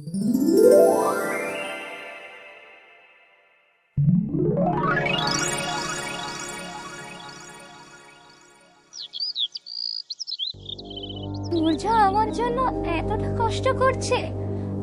সূর্য আমার জন্য এতটা কষ্ট করছে।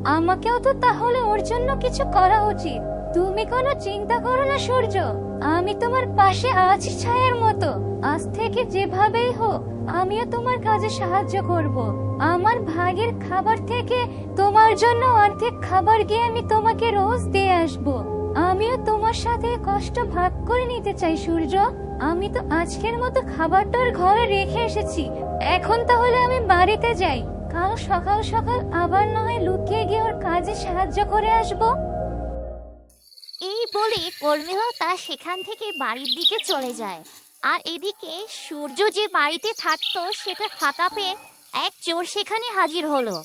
আমাকেও তো তাহলে ওর জন্য কিছু করা উচিত। তুমি কোনো চিন্তা করো না, সূর্য। আমি তোমার পাশে আছি ছায়ার মতো। আজ থেকে যেভাবেই হোক, আমিও তোমার কাজে সাহায্য করব। আমার ভাগের খাবার থেকে তোমার জন্য অর্ধেক খাবার গিয়ে আমি তোমাকে রোজ দিয়ে আসব। আমিও তোমার সাথে কষ্ট ভাগ করে নিতে চাই, সূর্য। আমি তো আজকের মতো খাবারটার ঘরে রেখে এসেছি। এখন তাহলে আমি বাড়িতে যাই। কাল সকাল সকাল আবার না হয় লুকিয়ে গিয়ে ওর কাজে সাহায্য করে আসব। এই বলে কর্মীলতা সেখান থেকে বাড়ির দিকে চলে যায়। আর এদিকে সূর্য যে বাড়িতে থাকতো, সেটা ফাঁকা পেয়ে এক চোর সেখানে হাজির হলো।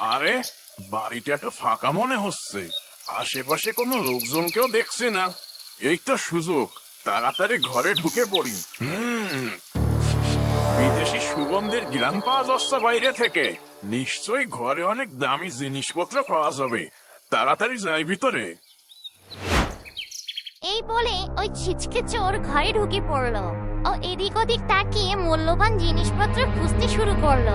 আরে বাড়িটা তো ফাঁকা মনে হচ্ছে। আশেপাশে কোনো লোকজনকেও দেখছি না। এই তো সুযোগ তাড়াতাড়ি ঘরে ঢুকে পড়ি। হুম। বিদেশি সুগন্ধের গ্রাম পাওয়া যাচ্ছে বাইরে থেকে। নিশ্চয়ই ঘরে অনেক দামি জিনিসপত্র পাওয়া যাবে। তাড়াতাড়ি যাই ভিতরে। এই বলে ওই ছিচকে চোর ঘরে ঢুকে পড়ল। ও এদিক ওদিক তাকিয়ে মূল্যবান জিনিসপত্র শুরু করল।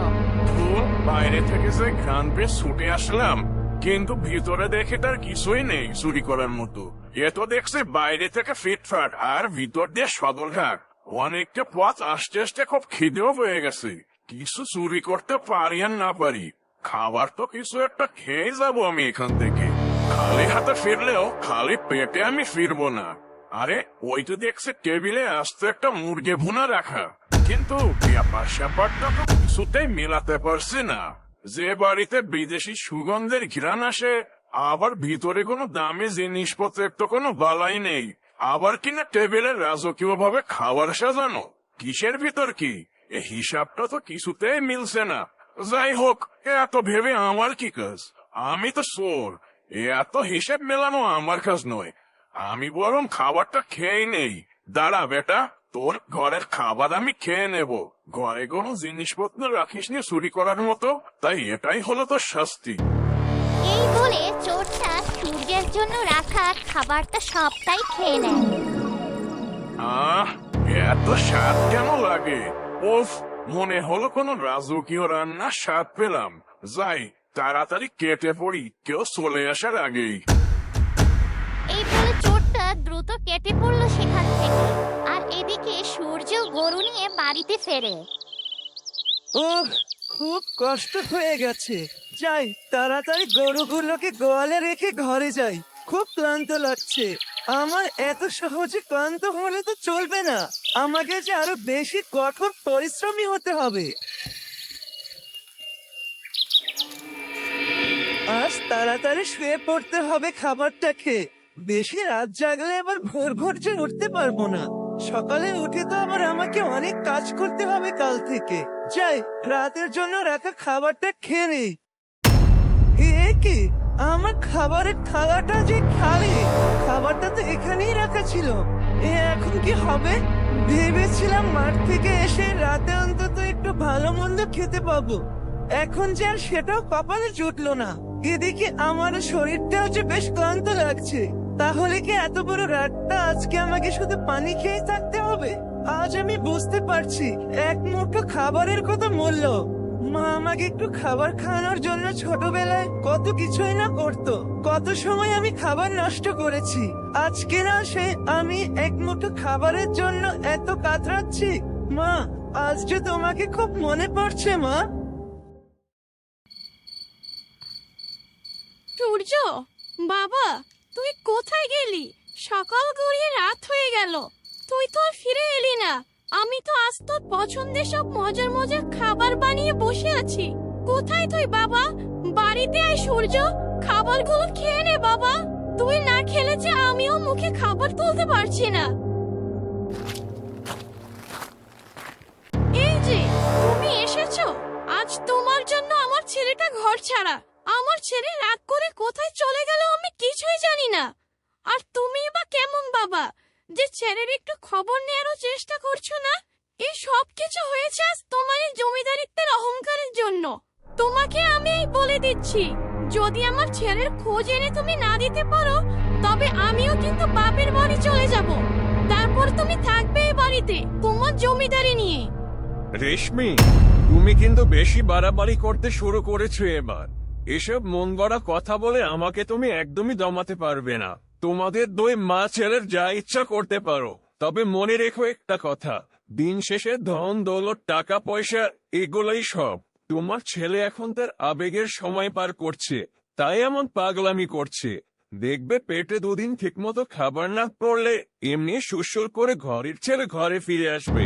বাইরে থেকে যে ঘ্রাণ পেয়ে ছুটে আসলাম, কিন্তু ভিতরে দেখে তার কিছুই নেই চুরি করার মতো। এ তো দেখছে বাইরে থেকে ফিটফাট আর ভিতর দিয়ে সদলঘাট অনেকটা পথ আস্তে আস্তে খুব খিদেও পেয়ে গেছে। কিছু চুরি করতে পারি আর না পারি। খাবার তো কিছু একটা খেয়ে যাব আমি এখান থেকে। খালি হাতে ফিরলেও খালি পেটে আমি ফিরবো না। আরে ওই তো দেখছে টেবিলে আস্ত একটা মুরগি ভুনা রাখা। কিন্তু ব্যাপার স্যাপারটা তো কিছুতেই মেলাতে পারছি না। যে বাড়িতে বিদেশি সুগন্ধের ঘিরান আসে, আবার ভিতরে কোনো দামি জিনিসপত্রের তো কোনো বালাই নেই। আবার কিনা টেবিলে রাজকীয় ভাবে খাবার সাজানো। কিসের ভিতর কি? এ হিসাবটা তো কিছুতেই মিলছে না। যাই হোক এত ভেবে আমার কি কাজ? আমি তো চোর। এত হিসেব মেলানো আমার কাজ নয়। আমি বরং খাবারটা খেয়ে নেই। দাঁড়া বেটা তোর ঘরের খাবার আমি খেয়ে নেব। ঘরে কোনো জিনিসপত্র রাখিস নি চুরি করার মতো তাই এটাই হলো তোর শাস্তি। এই বলে চোরটা সূর্যের জন্য রাখা খাবারটা সবটাই খেয়ে নেয়। আহ এত স্বাদ কেন লাগে? ওফ মনে হলো কোনো রাজকীয় রান্নার স্বাদ পেলাম। যাই তাড়াতাড়ি কেটে পড়ি কেউ চলে আসার আগেই। এই বলে দ্রুত কেটে পড়ল সেখান থেকে। আর এদিকে সূর্য গরু নিয়ে বাড়িতে ফেরে। ওহ, খুব কষ্ট হয়ে গেছে। যাই, তাড়াতাড়ি গরুগুলোকে গোয়ালে রেখে ঘরে যাই। খুব ক্লান্ত লাগছে। আমার এত সহজে ক্লান্ত হলে তো চলবে না। আমাকে যে আরও বেশি কঠোর পরিশ্রমী হতে হবে। আজ তাড়াতাড়ি শুয়ে পড়তে হবে খাবারটা খেয়ে বেশি রাত জাগলে আবার ভোর ভোর যে উঠতে পারব না। সকালে উঠে তো আবার আমাকে অনেক কাজ করতে হবে কাল থেকে। যাই, রাতের জন্য রাখা খাবারটা খেয়ে নেই। এ কি? আমার খাবারের থালাটা যে খালি? খাবারটা তো এখানেই রাখা ছিল। এ এখন কি হবে? ভেবেছিলাম মাঠ থেকে এসে রাতে অন্তত একটু ভালো মন্দ খেতে পাবো। এখন যে আর সেটাও কপালে জুটলো না। এদিকে আমার শরীরটাও যে বেশ ক্লান্ত লাগছে। তাহলে কি এত বড় রাতটা আজকে আমাকে শুধু পানি খেয়ে থাকতে হবে? আজ আমি বুঝতে পারছি, এক মুঠো খাবারের কত মূল্য। মা আমাকে একটু খাবার খাওয়ানোর জন্য ছোটবেলায় কত কিছুই না করতো। কত সময় আমি খাবার নষ্ট করেছি। আজকে না সে আমি এক মুঠো খাবারের জন্য এত কাতরাচ্ছি। মা, আজ যে তোমাকে খুব মনে পড়ছে, মা। সূর্য! বাবা! তুই কোথায় গেলি? সকাল গড়িয়ে রাত হয়ে গেল। তুই তো ফিরে এলি না। আমি তো আজ তোর পছন্দের সব মজার মজার খাবার বানিয়ে বসে আছি। কোথায় তুই, বাবা? বাড়িতে আয় সূর্য। খাবারগুলো খেয়ে নে, বাবা। তুই না খেলে যে আমিও মুখে খাবার তুলতে পারছি না। এই যে, তুমি এসেছ। আজ তোমার জন্য আমার ছেলেটা ঘর ছাড়া। আমার ছেলে রাগ করে কোথায় চলে গেল আমি কিছুই জানি না আর তুমি বা কেমন বাবা যে ছেলের একটু খবর নেওয়ারও চেষ্টা করছ না? এই সব কিছু হয়েছে আজ তোমার এই জমিদারিত্বের অহংকারের জন্য। তোমাকে আমি বলে দিচ্ছি, যদি আমার ছেলের খোঁজ এনে তুমি না দিতে পারো, তবে আমিও কিন্তু বাপের বাড়ি চলে যাব। তারপর তুমি থাকবে এই বাড়িতে, তোমার জমিদারি নিয়ে। রেশমি, তুমি কিন্তু বেশি বাড়াবাড়ি করতে শুরু করেছ এবার। এসব মন গড়া কথা বলে আমাকে তুমি একদমই দমাতে পারবে না। তোমাদের দুই মা ছেলের যা ইচ্ছা করতে পারো। তবে মনে রেখো একটা কথা। দিন শেষে ধন, দৌলত, টাকা, পয়সা, এগুলোই সব। তোমার ছেলে এখন তার আবেগের সময় পার করছে। তাই এমন পাগলামি করছে। দেখবে পেটে দুদিন ঠিকমতো খাবার না পড়লে এমনি সুসুর করে ঘরের ছেলে ঘরে ফিরে আসবে।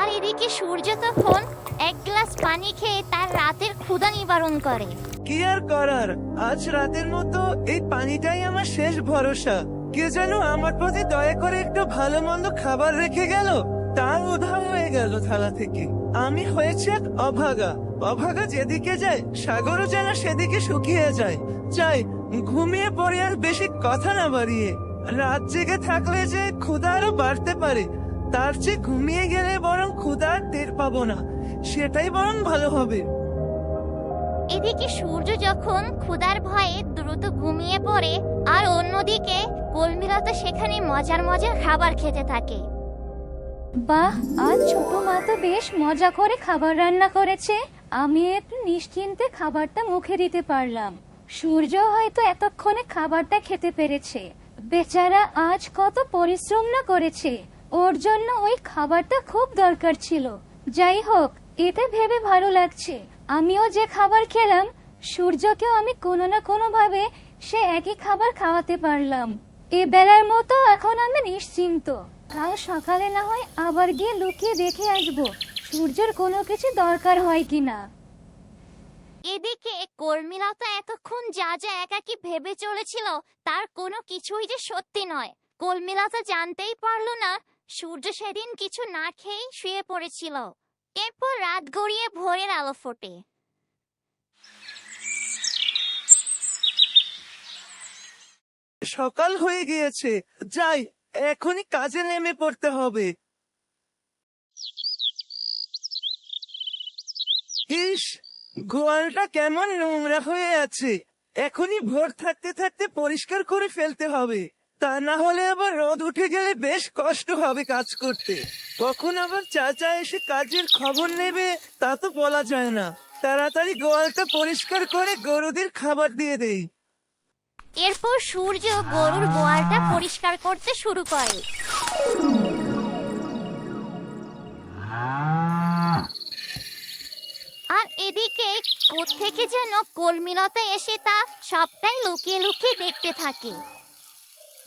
আর এদিকে সূর্য তখন এক গ্লাস পানি খেয়ে তার রাতের ক্ষুধা নিবারণ করে। কি আর করার? আজ রাতের মতো এই পানিটাই আমার শেষ ভরসা। কে যেন আমার প্রতি দয়া করে একটু ভালো মন্দ খাবার রেখে গেল। তা উধাও হয়ে গেল থালা থেকে। আমি হয়েছে এক অভাগা। অভাগা যেদিকে যায়, সাগরও যেন সেদিকে শুকিয়ে যায়। চাই ঘুমিয়ে পড়ে আর বেশি কথা না বাড়িয়ে। রাত জেগে থাকলে যে ক্ষুধা আরও বাড়তে পারে, তার চেয়ে ঘুমিয়ে গেলে বরং ক্ষুধা টের পাবো না। সেটাই বরং ভালো হবে। এদিকে সূর্য যখন ক্ষুধার ভয়ে দ্রুত ঘুমিয়ে পড়ে, আর অন্যদিকে কলমিলতা সেখানে মজার মজার খাবার খেতে থাকে। বাহ, আজ ছোট মা তো বেশ মজা করে খাবার রান্না করেছে। আমি একটু নিশ্চিন্তে খাবারটা মুখে দিতে পারলাম। সূর্য হয়তো এতক্ষণে খাবারটা খেতে পেরেছে। বেচারা আজ কত পরিশ্রম না করেছে। ওর জন্য ওই খাবারটা খুব দরকার ছিল। যাই হোক এটা ভেবে ভালো লাগছে। আমিও যে খাবার খেলাম, সূর্যকেও আমি কোনো না কোনো ভাবে সে একই খাবার খাওয়াতে পারলাম। এ বেলার মতো এখন আমি নিশ্চিন্ত। কাল সকালে না হয় আবার গিয়ে লুকিয়ে দেখে আসব, সূর্যের কোনো কিছু দরকার হয় কিনা। এদিকে কর্মীলতা এতক্ষণ যা যা একাকি ভেবে চলেছিল, তার কোনো কিছুই যে সত্যি নয়। কর্মীলতা জানতেই পারল না, সূর্য সেদিন কিছু না খেয়েই শুয়ে পড়েছিল। এরপর রাত গড়িয়ে ভোরের আলো ফোটে। সকাল হয়ে গিয়েছে। যাই, এখনই কাজে নেমে পড়তে হবে। ইস, গোয়ালটা কেমন নোংরা হয়ে আছে। এখনই ভোর থাকতে থাকতে পরিষ্কার করে ফেলতে হবে। তা না হলে আবার রোদ উঠে গেলে বেশ কষ্ট হবে কাজ করতে। কখন আবার চাচা এসে কাজের খবর নেবে, তা তো বলা যায় না। তাড়াতাড়ি গোয়ালটা পরিষ্কার করে গরুদের খাবার দিয়ে দেই। এরপর সূর্য গরুর গোয়ালটা পরিষ্কার করতে শুরু করে। আর এদিকে কোত্থেকে যেন কলমিলতা এসে তা সবটাই লুকিয়ে লুকিয়ে দেখতে থাকে।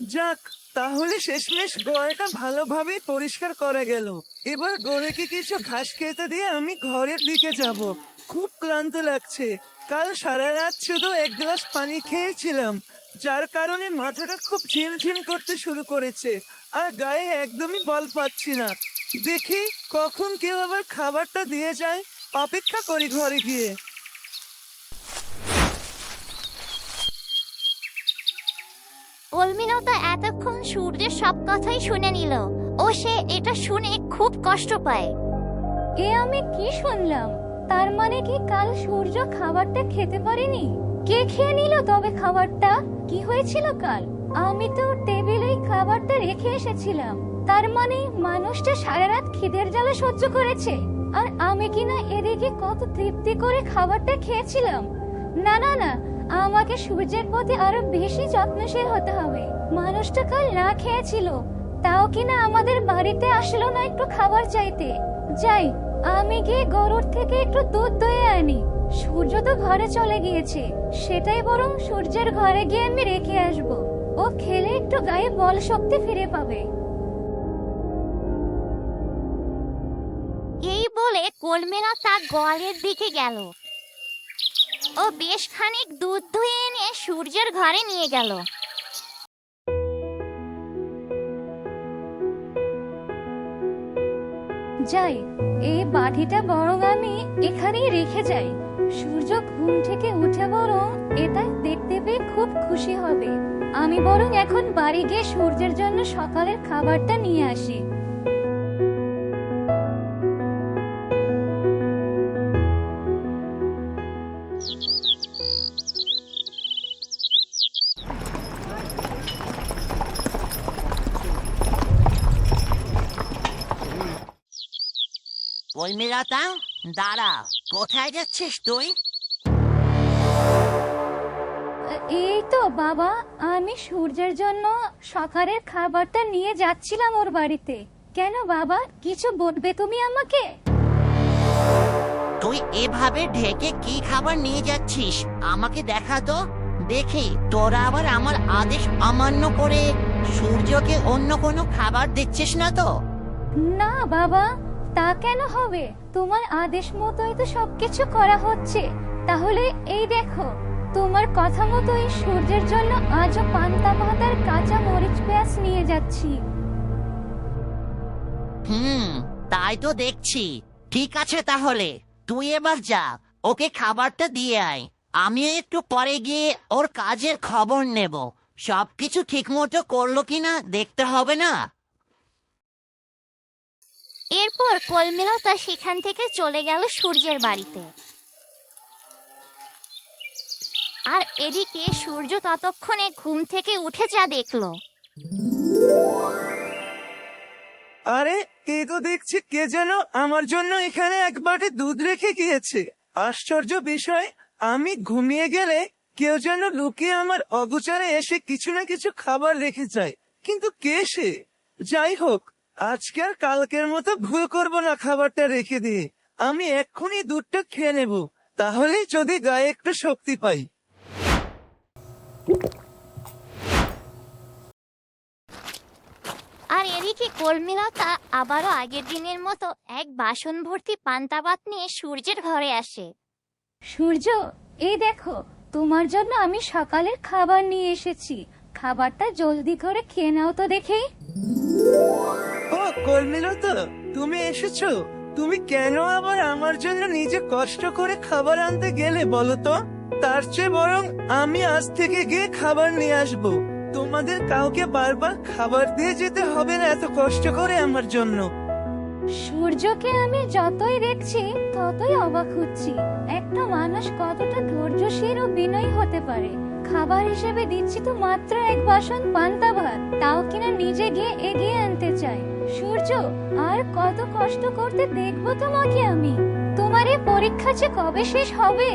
যাক, তাহলে শেষমেশ গোয়ালটা ভালোভাবে পরিষ্কার করা গেল। এবার গরুকে কিছু ঘাস খেতে দিয়ে আমি ঘরের দিকে যাব। খুব ক্লান্ত লাগছে। কাল সারা রাত শুধু এক গ্লাস পানি খেয়েছিলাম, যার কারণে মাথাটা খুব ঝিমঝিম করতে শুরু করেছে, আর গায়ে একদমই বল পাচ্ছি না। দেখি কখন কেউ আবার খাবারটা দিয়ে যায়। অপেক্ষা করি ঘরে গিয়ে। কলমিলতা এতক্ষণ সূর্যের সব কথাই শুনে নিল। ও সে এটা শুনে খুব কষ্ট পায়। এ আমি কি শুনলাম? তার মানে কি কাল সূর্য খাবারটা খেতে পারেনি? কে খেয়ে নিল তবে খাবারটা? কি হয়েছিল কাল? আমি তো টেবিলেই খাবারটা রেখে এসেছিলাম। তার মানে মানুষটা সারা রাত খিদের জ্বালা সহ্য করেছে। আর আমি কিনা এদিকে কত তৃপ্তি করে খাবারটা খেয়েছিলাম? না না না আমাকে সূর্যের প্রতি আরও বেশি যত্নশীল হতে হবে। মানুষটা কাল না খেয়েছিল। তাও কিনা আমাদের বাড়িতে আসলো না একটু খাবার চাইতে। যাই, আমি গিয়ে গরুর থেকে একটু দুধ দয়ে আনি। সূর্য তো ঘরে চলে গিয়েছে। সেটাই বরং সূর্যের ঘরে গিয়ে আমি রেখে আসব। ও খেলে একটু গায়ে বল শক্তি ফিরে পাবে। এই বলে কলমিলতা গোয়ালের দিকে গেল। ও বেশ খানিক দুধ ধুয়ে এনে সূর্যের ঘরে নিয়ে গেল। যাই, এই বাটিটা বরং আমি এখানেই রেখে যাই। সূর্য ঘুম থেকে উঠে বরং এটা দেখতে পেয়ে খুব খুশি হবে। আমি বরং এখন বাড়ি গিয়ে সূর্যের জন্য সকালের খাবারটা নিয়ে আসি। পরিমিলতা দাঁড়া, কোথায় যাচ্ছিস তুই? এই তো, বাবা, আমি সূর্যের জন্য সকালের খাবারটা নিয়ে যাচ্ছিলাম ওর বাড়িতে। কেন বাবা, কিছু বলবে তুমি আমাকে? তুই এভাবে ঢেকে কি খাবার নিয়ে যাচ্ছিস? আমাকে দেখা তো। দেখি তোরা আবার আমার আদেশ অমান্য করে সূর্যকে অন্য কোনো খাবার দিচ্ছিস না তো? না বাবা তা কেন হবে? তোমার আদেশ মতোই তো সবকিছু করা হচ্ছে। তাহলে এই দেখো তোমার কথা মতোই সূর্যের জন্য আজও পান্তা ভাতার কাঁচা মরিচ পেঁয়াজ নিয়ে যাচ্ছি। হুম তাই তো দেখছি। ঠিক আছে তাহলে। তুই এবার যা, ওকে খাবারটা দিয়ে আয়। আমি একটু পরে গিয়ে ওর কাজের খবর নেব। সবকিছু ঠিক মতো করল কিনা দেখতে হবে না। এরপর কলমিলতা সেখান থেকে চলে গেল সূর্যের বাড়িতে। আর এদিকে সূর্য ততক্ষণে ঘুম থেকে উঠে যা দেখল। আরে, কে তো দেখছি? কে যেন আমার জন্য এখানে এক বাটি দুধ রেখে গিয়েছে। আশ্চর্য বিষয়, আমি ঘুমিয়ে গেলে কেউ যেন লুকিয়ে আমার অগোচরে এসে কিছু না কিছু খাবার রেখে যায়। কিন্তু কে সে? যাই হোক, আজকে আর কালকের মতো ভুল করব না খাবারটা রেখে দিয়ে। আমি এক্ষুনি দুধটা খেয়ে নেব তাহলে যদি গায়ে একটু শক্তি পাই। আর এদিকে কলমিলতা আবারও আগের দিনের মতো এক বাসন ভর্তি পান্তা ভাত নিয়ে সূর্যের ঘরে আসে। সূর্য এই দেখো তোমার জন্য আমি সকালের খাবার নিয়ে এসেছি। খাবারটা জলদি করে খেয়ে নাও তো দেখি। ও কর্মিলতা তুমি এসেছ? তুমি কেন আবার আমার জন্য নিজে কষ্ট করে খাবার আনতে গেলে বলো তো? তার চেয়ে বরং আমি আজ থেকে গিয়ে খাবার নিয়ে আসব। তোমাদের কাউকে বারবার খাবার দিয়ে যেতে হবে না এত কষ্ট করে আমার জন্য। সূর্যকে আমি যতই দেখছি ততই অবাক হচ্ছি। একটা মানুষ কতটা ধৈর্যশীল ও বিনয়ী হতে পারে। খাবার হিসেবে দিচ্ছি তো মাত্র এক বাসন পান্তা ভাত। তাও কিনা নিজে গিয়ে এগিয়ে আনতে চাই। সূর্য আর কত কষ্ট করতে দেখব তোমাকে আমি? তোমার এই পরীক্ষা যে কবে শেষ হবে?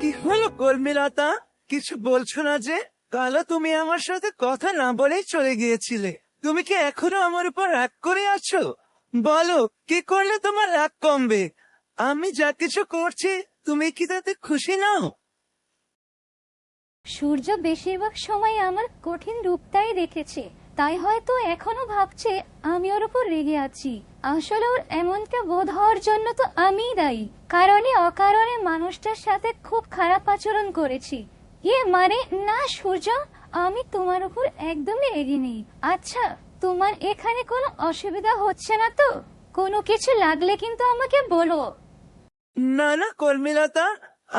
কি হলো কর্মিলতা কিছু বলছো না যে? কালো, তুমি আমার সাথে কথা না বলেই চলে গিয়েছিলে। তুমি কি এখনও আমার উপর রাগ করে আছো? বলো, কি করলে তোমার রাগ কমবে? আমি যা কিছু করছি, তুমি কি তাতে খুশি নাও? সূর্য বেশিরভাগ সময় আমার কঠিন রূপটাই দেখেছে। তাই হয়তো এখনও ভাবছে, আমি ওর উপর রেগে আছি। আসলে ওর এমনটা বোধ হওয়ার জন্য তো আমিই দায়ী। কারণে অকারণে মানুষটার সাথে খুব খারাপ আচরণ করেছি। ইয়ে মানে না সূর্য আমি তোমার উপর একদমই রেগে নেই আচ্ছা তোমার এখানে কোনো অসুবিধা হচ্ছে না তো কোনো কিছু লাগলে কিন্তু আমাকে বলো না না কর্মিলতা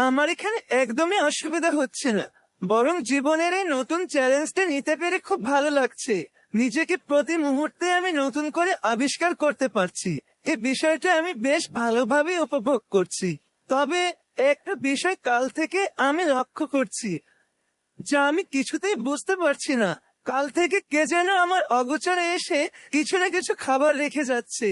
আমার এখানে একদমই অসুবিধা হচ্ছে না বরং জীবনের এই নতুন চ্যালেঞ্জটা নিতে পেরে খুব ভালো লাগছে নিজেকে প্রতি মুহূর্তে আমি নতুন করে আবিষ্কার করতে পারছি এই বিষয়টা আমি বেশ ভালোভাবে উপভোগ করছি তবে একটা বিষয় কাল থেকে আমি লক্ষ্য করছি, যা আমি কিছুতেই বুঝতে পারছি না। কাল থেকে কে যেন আমার অগোচরে এসে কিছু না কিছু খাবার রেখে যাচ্ছে।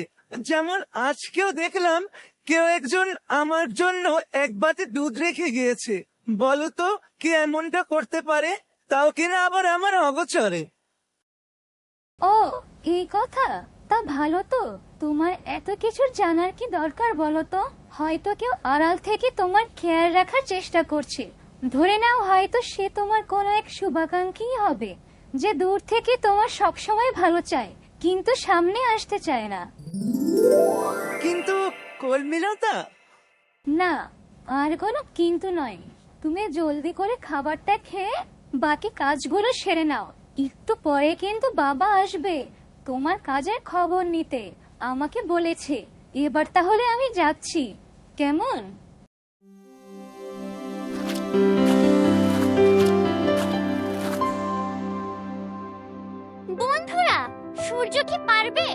যেমন আজকেও দেখলাম কেউ একজন আমার জন্য এক বাটি দুধ রেখে গিয়েছে। বলো তো, কে এমনটা করতে পারে? তাও কিনা আবার আমার অগোচরে? ও, এই কথা? তা ভালো তো। তোমার এত কিছু জানার কি দরকার বলো তো? হয়তো কেউ আড়াল থেকে তোমার খেয়াল রাখার চেষ্টা করছে। ধরে নাও হয়তো সে তোমার কোনো এক শুভাকাঙ্ক্ষী হবে যে দূর থেকে তোমার সবসময় ভালো চায় কিন্তু সামনে আসতে চায় না। কিন্তু কর্মিলতা না আর কোনো কিন্তু নয়। তুমি জলদি করে খাবারটা খেয়ে বাকি কাজগুলো সেরে নাও। একটু পরে কিন্তু বাবা আসবে। তোমার কাজের খবর নিতে আমাকে বলেছে। এবার তাহলে আমি যাচ্ছি। কেমন? বন্ধুরা, সূর্য কি পারবে?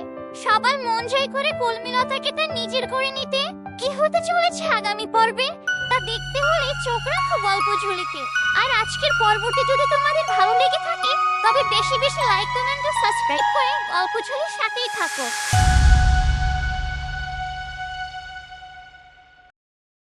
সবার মন জয় করে কলমিলতাকে তার নিজের করে নিতে? কি হতে চলেছে আগামী পর্বে? তা দেখতে হলে চোখ রাখো গল্প ঝুলিতে আর আজকের পর্বটি যদি তোমাদের ভালো লেগে তবে বেশি বেশি লাইক কমেন্ট ও সাবস্ক্রাইব করে গল্প সাথেই থাকো।